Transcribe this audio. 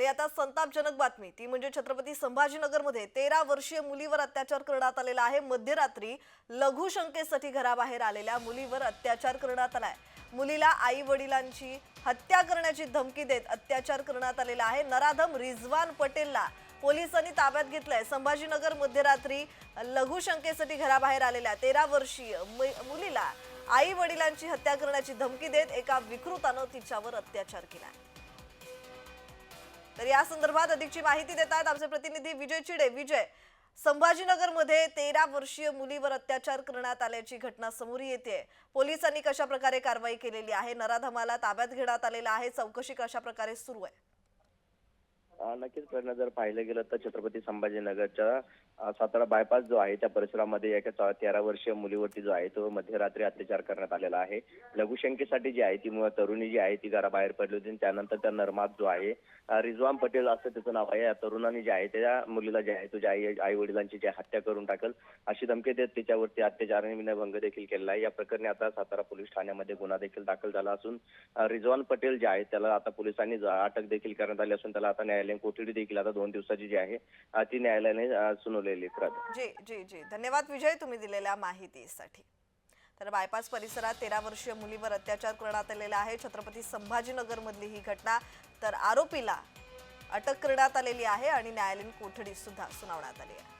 आणि आता संतापजनक बातमी ती म्हणजे छत्रपती संभाजीनगरमध्ये तेरा वर्षीय मुलीवर अत्याचार करण्यात आलेला आहे. मध्यरात्री लघुशंकेसाठी घराबाहेर आलेल्या मुलीवर अत्याचार करण्यात आलाय. मुलीला आई वडिलांची हत्या करण्याची धमकी देत अत्याचार करण्यात आलेला आहे. नराधम रिझवान पटेलला पोलिसांनी ताब्यात घेतलंय. संभाजीनगर मध्यरात्री लघुशंकेसाठी घराबाहेर आलेल्या तेरा वर्षीय मुलीला आई वडिलांची हत्या करण्याची धमकी देत एका विकृतानं तिच्यावर अत्याचार केलाय. तर या संदर्भात अधिकची माहिती देत आहेत आमचे प्रतिनिधी विजय चिडे. विजय संभाजीनगरमध्ये तेरा वर्षीय मुलीवर अत्याचार करण्यात आल्याची घटना समोर येते. पोलिसांनी कशा प्रकारे कारवाई केलेली आहे? नराधमाला ताब्यात घेण्यात आलेला आहे? चौकशी कशा प्रकारे सुरू आहे? नक्कीच प्रेरणा जर पाहिलं गेलं तर छत्रपती संभाजीनगरच्या सातारा बायपास जो आहे त्या परिसरामध्ये एका चौ- तेरा वर्षीय मुलीवरती जो आहे तो मध्यरात्री अत्याचार करण्यात आलेला आहे. लघुशंकेसाठी जी आहे ती तरुणी जी आहे ती घराबाहेर पडली होती. त्यानंतर त्या नरमाद जो आहे रिजवान पटेल असं त्याचं नाव आहे. या तरुणाने जे आहे त्या मुलीला जे आहे तुझ्या आई आई वडिलांची जी हत्या करून टाकल. अशी धमकी देत तिच्यावरती अत्याचार विनयभंग देखील केलेला आहे. या प्रकरणी आता सातारा पोलीस ठाण्यामध्ये गुन्हा देखील दाखल झाला असून रिजवान पटेल जे आहे त्याला आता पोलिसांनी अटक देखील करण्यात आली असून त्याला आता न्यायालयीन कोठडी देखील आता दोन दिवसाची जी आहे ती न्यायालयाने सुनावलेली जी जी जी. धन्यवाद विजय तुम्ही दिलेल्या माहितीसाठी. तर बायपास परिसरात तेरा वर्षीय मुलीवर अत्याचार करण्यात आलेला आहे. छत्रपती संभाजीनगर मधली ही घटना तर आरोपीला अटक करण्यात आलेली आहे आणि न्यायालयीन कोठडी सुद्धा सुनावण्यात आली आहे.